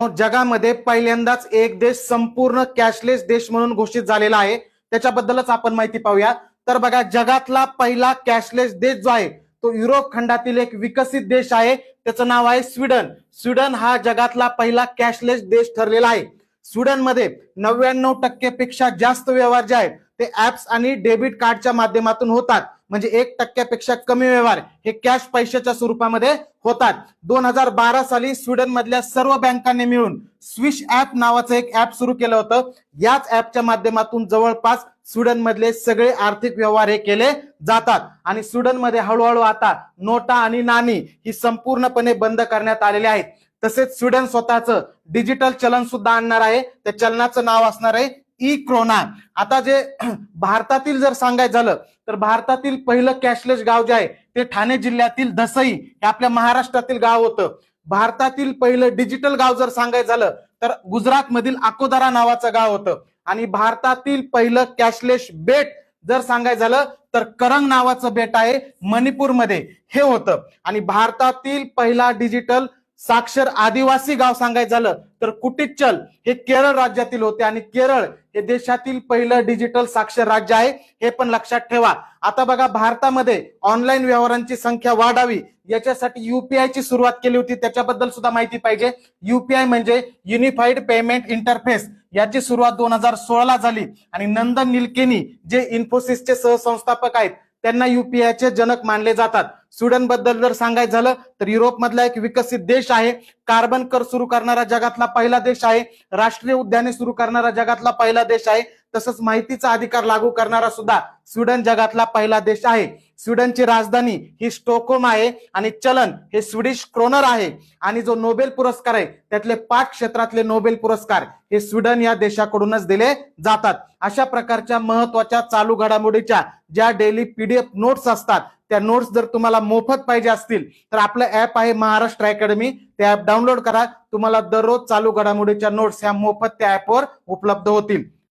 जगामध्ये पहिल्यांदाच एक देश संपूर्ण कॅशलेस देश म्हणून घोषित झालेला आहे. त्याच्याबद्दलच आपण माहिती पाहूया. तर बघा जगातला पहिला कॅशलेस देश जो आहे तो युरोप खंडातील एक विकसित देश आहे. त्याचं नाव आहे स्वीडन. स्वीडन हा जगातला पहिला कॅशलेस देश ठरलेला आहे. स्वीडनमध्ये नव्याण्णव टक्केपेक्षा जास्त व्यवहार जे आहेत ते ऍप्स आणि डेबिट कार्डच्या माध्यमातून होतात. म्हणजे एक टक्क्यापेक्षा कमी व्यवहार हे कॅश पैशाच्या स्वरूपामध्ये होतात. दोन हजार बारा साली स्वीडन मधल्या सर्व बँकांनी मिळून स्विश ऍप नावाचं एक ऍप सुरू केलं होतं. याच ऍपच्या माध्यमातून जवळपास स्वीडन मधले सगळे आर्थिक व्यवहार हे केले जातात. आणि स्वीडनमध्ये हळूहळू आता नोटा आणि नाणी ही संपूर्णपणे बंद करण्यात आलेली आहेत. तसेच स्वीडन स्वतःचं डिजिटल चलन सुद्धा आणणार आहे. त्या चलनाचं नाव असणार आहे ई क्रोना. आता जे भारतातील जर सांगायचं झालं तर भारतातील पहिलं कॅशलेस गाव जे आहे ते ठाणे जिल्ह्यातील दसई हे आपल्या महाराष्ट्रातील गाव होतं. भारतातील पहिलं डिजिटल गाव जर सांगायचं झालं तर गुजरात मधील अकोदारा नावाचं गाव होतं. आणि भारतातील पहिलं कॅशलेस बेट जर सांगायचं झालं तर करंग नावाचं बेट आहे मणिपूरमध्ये. हे होतं. आणि भारतातील पहिला डिजिटल साक्षर आदिवासी गाव सांगायचं झालं तर कुटिच्चल हे केरळ राज्यातील होते आणि केरळ हे देशातील पहिलं डिजिटल साक्षर राज्य आहे हे पण लक्षात ठेवा. आता बघा भारतामध्ये ऑनलाईन व्यवहारांची संख्या वाढावी याच्यासाठी युपीआय ची सुरुवात केली होती त्याच्याबद्दल सुद्धा माहिती पाहिजे. युपीआय म्हणजे युनिफाईड पेमेंट इंटरफेस याची सुरुवात दोन हजार सोळाला झाली. आणि नंदन निलकेनी जे इन्फोसिसचे सहसंस्थापक आहेत त्यांना युपीआयचे जनक मानले जातात. स्वीडनबद्दल जर सांगायचं झालं तर युरोप मधला एक विकसित देश आहे. कार्बन कर सुरू करणारा जगातला पहिला देश आहे. राष्ट्रीय उद्याने सुरू करणारा जगातला पहिला देश आहे. तसंच माहितीचा अधिकार लागू करणारा सुद्धा स्वीडन जगातला पहिला देश आहे. स्वीडनची राजधानी ही स्टॉकहोम आहे आणि चलन हे स्वीडिश क्रोनर आहे. आणि जो नोबेल पुरस्कार आहे त्यातले पाच क्षेत्रातले नोबेल पुरस्कार हे स्वीडन या देशाकडूनच दिले जातात. अशा प्रकारच्या महत्त्वाच्या चालू घडामोडीच्या ज्या डेली पीडीएफ नोट्स असतात त्या नोट्स जर तुम्हाला मोफत पाहिजे असतील तर आपलं ऍप आहे महाराष्ट्र अकॅडमी ते ऍप डाउनलोड करा. तुम्हाला दररोज चालू घडामोडीच्या नोट्स ह्या मोफत त्या ऍपवर उपलब्ध होतील.